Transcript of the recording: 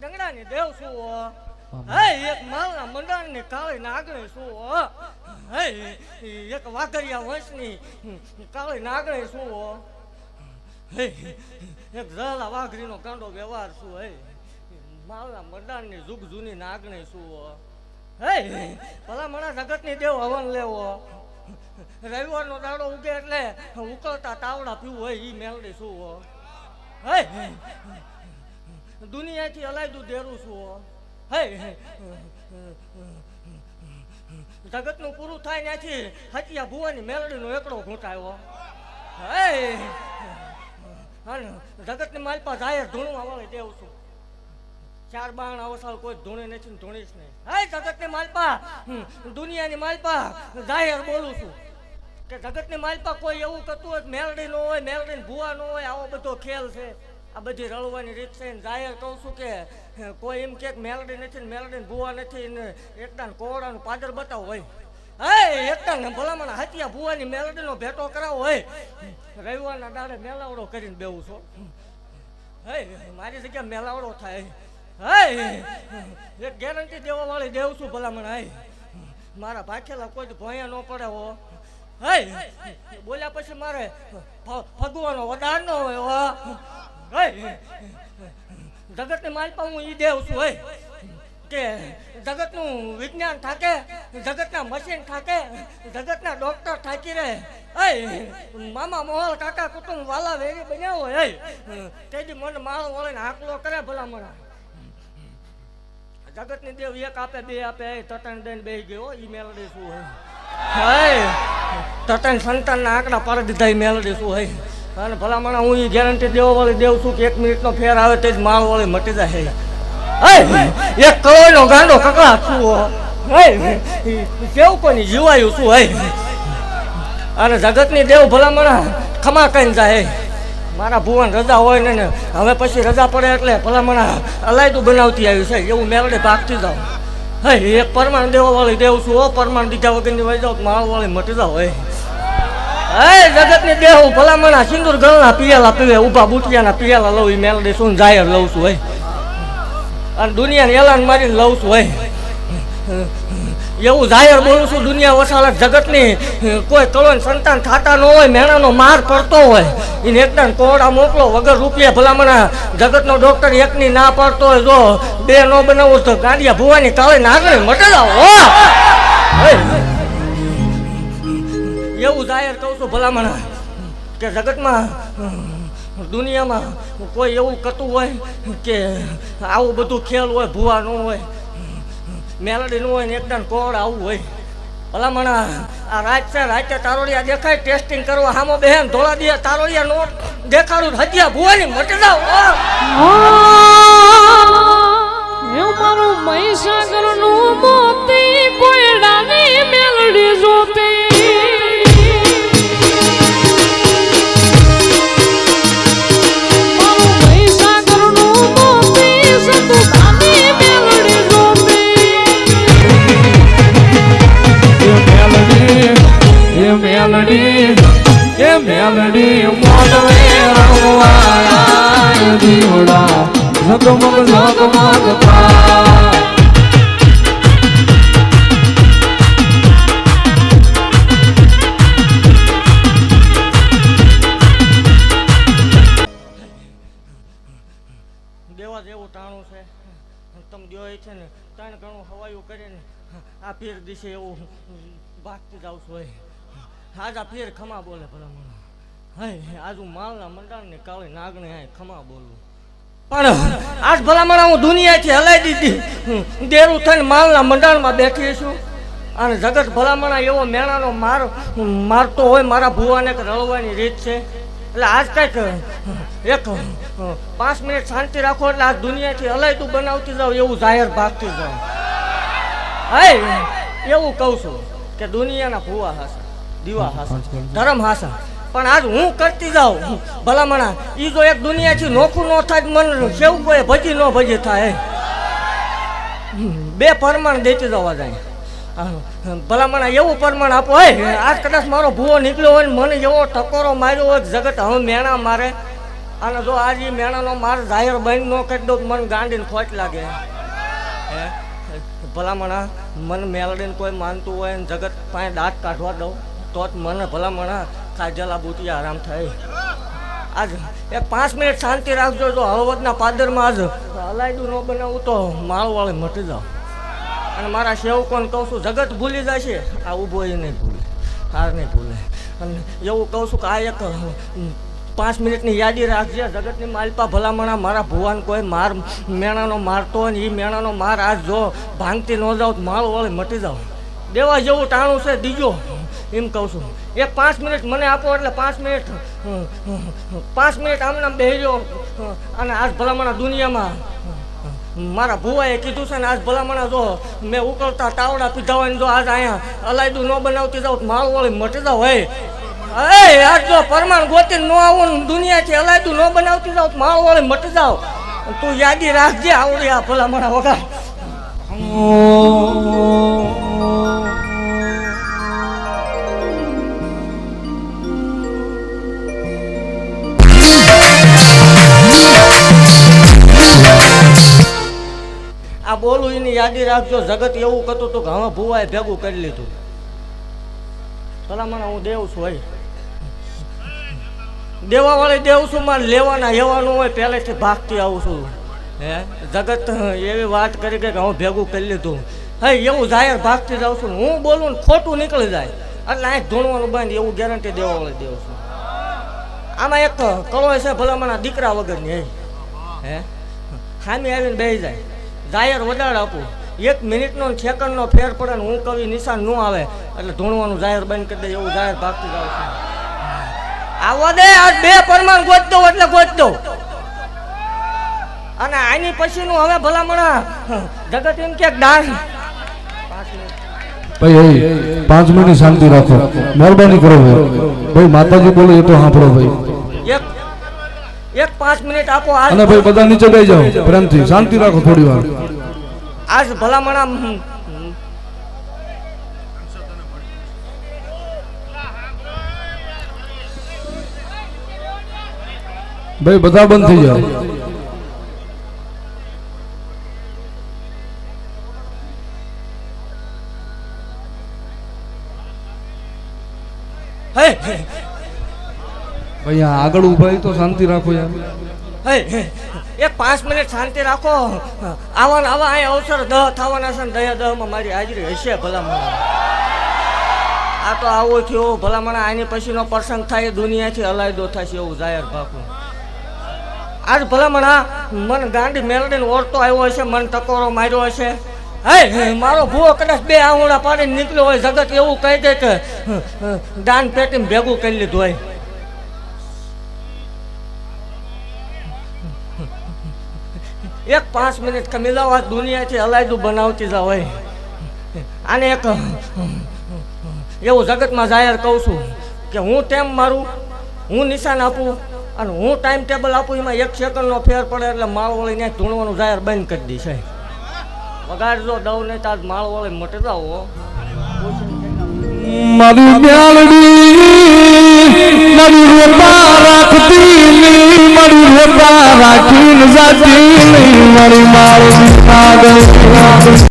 દંગડાની દેવ શું હો? એક માલના મંડાણની કાળી નાગણી શું હો? એક વાઘરિયા વંશની કાળી નાગણી શું હો? એક ઝાલા વાઘરીનો ગાંડો વ્યવહાર શું હે? માલના મંડાણની જુગ જૂની નાગણી શું હો? ભલા મણા જગતની દેવ હવન લેવો. રવિવારનો દાડો ઉગે એટલે ઉકળતા તાવડા પીવું હોય એ મેલડી શું હો? હે દુનિયાથી અલાયદું દેરું છું હો. જગતનું પૂરું થાય ત્યાંથી હચિયા ભુવાની મેલડીનો એકડો ઘૂંટાયો હે. જગતની માલપા જાહેર ધૂણવા વાળી દેવું છું. ચાર બાણ અવસાલ કોઈ ધૂણે નથી ને ધૂણીશ નહીં. હે, જગતની માલપા દુનિયાની માલપા જાહેર બોલું છું. કે જગતની માલપા કોઈ એવું કરતું હોય મેલડી નો હોય મેલડી ભૂવા નો હોય, આવો બધો ખેલ છે. આ બધી રળવાની રીત છે ને જાહેર કહું છું કે કોઈ એમ કે મેલડી નથી ને મેલડી ભૂવા નથી ને એકદમ કોવડાનું પાદર બતાવો હોય હે એકદમ ભલામણ હાથિયા ભૂવાની મેલડીનો ભેટો કરાવો હોય રવિવારના દાડે મેલાવડો કરીને બેવું છો. હે, મારી જગ્યા મેલાવડો થાય. હે, એક ગેરંટી દેવા વાળી દેવું છું ભલામણ, હે. મારા ભાખેલા કોઈ ભોયા ન પડે હો. હે, બોલ્યા પછી મારે ભગવાનો વધાર ન હોય હો ને માલપા હું ઈ દેવ છું હોય કે જગતનું વિજ્ઞાન થાકે, જગતના મશીન થાકે, જગતના ડોક્ટર થાકી રહે, હે. મામા મોહલ કાકા કુટુંબ વાલા વેરી બન્યા હોય, હે. તેથી મને માળો વળીને હાકલો કરે ભલામણા. જગતની દેવ એક આપે, બે આપે તટણ દઈને બે ગયો ઈ મેલડી શું હોય હાય તટણ સંતાનના આંકડા પર દીધા મેલડી શું, હે. અને ભલામણા હું એ ગેરંટી દેવા વાળી દેવ છું કે એક મિનિટનો ફેર આવે તે જ માળ વાળી મટી જાય. એક કરોડનો ગાંડો કકડા હે. કેવું કોની જીવાયું શું હે અને જગતની દેવ ભલામણા ખમા કહીને જાય મારા ભુવન રજા હોય ને હવે પછી રજા પડે એટલે ભલામણા અલાયદું બનાવતી આવી છે. એવું મેળડે ભાગતી જાઉં. હે એક પરમાણ દેવા વાળી દેવ છું હો. પરમાણ દીધા વગરની વહી જાવ માળ વાળી મટી જાવ હે. હે, જગતની દેવ ભલામણા સિંદૂર ગળના પિયાલા પીવે, ઊભા બુટિયાના પિયાલા લઉં, ઈ દેશું જાહેર લઉં છું હોય અને દુનિયાને એલાન મારીને લઉં છું હોય એવું જાહેર બોલું છું, દુનિયા વસાલા જગતની કોઈ કળોન સંતાન થતા ન હોય, મેણાનો માર પડતો હોય. એને એકદમ કોડા મોકલો, વગર રૂપિયા ભલામણા જગતનો ડોક્ટર એકની ના પડતો હોય, જો બે ન બનાવું તો ગાંડિયા ભુવાની કાળે નાગણી મટે હે. એવું જાહેર કહું છું ભલામણા કે જગતમાં દુનિયામાં કોઈ એવું કરતું હોય કે આવું બધું ખેલ હોય, ભૂવા ન હોય મેલડી નું હોય ને એકદમ કોળ આવું હોય. ભલામણા, આ રાત રાતે તારોડિયા દેખાય, ટેસ્ટિંગ કરવા હામો બહેન ધોળા દે તારોડિયા નો દેખાડું, હજ્યા ભૂવાની મટી હું મારું મહીસાગરનું મેલડી દેવા જેવું ટાણું છે. તમે જો છે ને, ત્રણ ઘણું હવાયું કરીને આ પીર દિશે એવું ભાગતી જાઉં છું આજ આ પીર ખમા બોલે ભલા હાય, આજ માલના મંડાણને કાળી નાગણે હાય ખમા બોલું. પણ આજ ભલામણ હું દુનિયાથી હલાઈ દીધી. દેરું થઈને માલના મંડાણમાં બેઠી છું. અને જગત ભલામણા એવો મેણાનો માર મારતો હોય મારા ભુવાને રળવાની રીત છે. એટલે આજ કંઈક, એક, પાંચ મિનિટ શાંતિ રાખો એટલે આ દુનિયાથી હલાયતું બનાવતી જાવ એવું જાહેર ભાગતી જાઉં. હે એવું કહું છું કે દુનિયાના ભુવા હાસા, દીવા હાસા, ધર્મ હાસા. પણ આજ હું કરતી જાઉં. ભલામણા એ જો એક દુનિયાથી નોખું ન થાય મન કેવું કોઈ ભજી ન ભજી થાય બે પરમાણ દેતી જવા જાય. ભલામણા એવું પરમાણ આપો, હે? આજ કદાચ મારો ભૂવો નીકળ્યો હોય ને મને એવો ટકોરો માર્યો હોય જગત હવે મેણા મારે. અને જો આજ મેણાનો માર જાહેર બંધ ન કરી તો મને ગાંડીને ખોટ લાગે. હે? ભલામણા મને મેલડીને કોઈ માનતું હોય ને જગત પાસે દાંત કાઢવા દઉં તો જ મને ભલામણા કાજલા બુટી આરામ થાય. આજ એક પાંચ મિનિટ શાંતિ રાખજો તો હળવદના પાદરમાં આજ હલાયદું ન બનાવું તો માળવાળે મટી જાઓ. અને મારા સેવકોને કહું છું, જગત ભૂલી જશે. આ ઊભો એ નહીં ભૂલે, હાર નહીં ભૂલે. અને એવું કહું છું કે આ એક પાંચ મિનિટની યાદી રાખજે. જગતની માલપા ભલામણા મારા ભુવાન કોઈ માર, મેણાનો મારતો ને એ મેણાનો માર આજ જો ભાંગતી ન જાવ માળો વળે મટી જાવ દેવા જેવું ટાણું છે, દીજો. એમ કહું છું. એક પાંચ મિનિટ મને આપો એટલે પાંચ મિનિટ પાંચ મિનિટ આમને બેહ્યો અને આજ ભલામણા દુનિયામાં, મારા ભુવાએ કીધું છે ને આજ ભલામણા જો, મેં ઉકળતા તાવડા પીધા હોય ને જો આજ અહીંયા અલાયદું ન બનાવતી જાઉં માળ વળી મટી જાવ હે. એ, આજ જો પરમાણ ગોતી ન આવું દુનિયાથી અલાયદું ન બનાવતી તો માળ વળી મટી જાવ તું યાદી રાખજે આવડી આ ભલામણા વગર. યાદી રાખજો. જગત એવું કરતું હતું કે હવે ભેગું કરી લીધું. ભલામણ, હું દેવ છું ભાઈ દેવા વાળી દેવ છું, મારે લેવાના લેવાનું હોય, પહેલેથી ભાગતી આવું છું. હે? જગત એવી વાત કરી કે હું ભેગું કરી લીધું. હે, એવું જાહેર ભાગતી જાઉં છું. હું બોલું ને ખોટું નીકળી જાય. એટલે અહીં ધૂણવાનું બંધ, એવું ગેરંટી દેવા વાળી દેવ છું. આમાં એક કળો છે ભલામણા દીકરા વગરની, હે? ખામી આવીને બે જાય. જાહેર વડાડ આપું. એક મિનિટનો ને સેકન્ડનો ફેર પડે ને હું કવિ નિશાન ન આવે. એટલે ધૂણવાનું જાહેર બંધ કરી દે એવું જાહેર ભાગતું જાવ છું. આવો દે આજ બે પરમાણ ગોત દો એટલે ગોત દો અને આની પછીનું હવે ભલામણા. જગત એમ કે ડાન ભાઈ પાંચ મિનિટ શાંતિ રાખો. મહેરબાની કરો ભાઈ માતાજી બોલે એ તો સાંભળો ભાઈ. એક એક પાંચ મિનિટ આપો અને ભાઈ બધા નીચે બેસી જાઓ. પ્રેમથી. શાંતિ રાખો થોડી વાર. આજ ભલામણા ભાઈ બધા બંધ થઈ હે, ભાઈ આગળ ઊભા તો શાંતિ રાખો યાર. એક પાંચ મિનિટ શાંતિ રાખો. આવા આવા અહીં અવસર દહ થવાના છે ને દયા દહમાં મારી હાજરી હશે ભલામણ. આ તો આવો થયો, ભલામણા આની પછીનો પ્રસંગ થાય, દુનિયાથી અલાયદો થશે એવું જાહેર ભાખું આજ ભલામણા મન ગાંડી મેલડીને ઓરતો આવ્યો હશે, મન ટકોરો માર્યો હશે. હે મારો ભૂવો કદાચ બે આંગળા પાડીને નીકળ્યો હોય, જગત એવું કહી દે કે દાન પેટીમાં ભેગું કરી લીધું હોય. એક પાંચ મિનિટ જાવ આ દુનિયાથી હલાયદું બનાવતી જાવ આને એક એવું જગતમાં જાહેર કહું છું કે હું તેમ મારું, હું નિશાન આપું અને હું ટાઈમ ટેબલ આપું, એમાં એક સેકન્ડનો ફેર પડે એટલે માળવળી ને ધૂણવાનું જાહેર બંધ કરી દઈશ વગાડજો દઉં નહીં તાર માળવળી મટી હો. મારી બ્યાલડી મારી રાખતી નહીં મારી રોપા રાખીને જાતી નહીં મારી માળી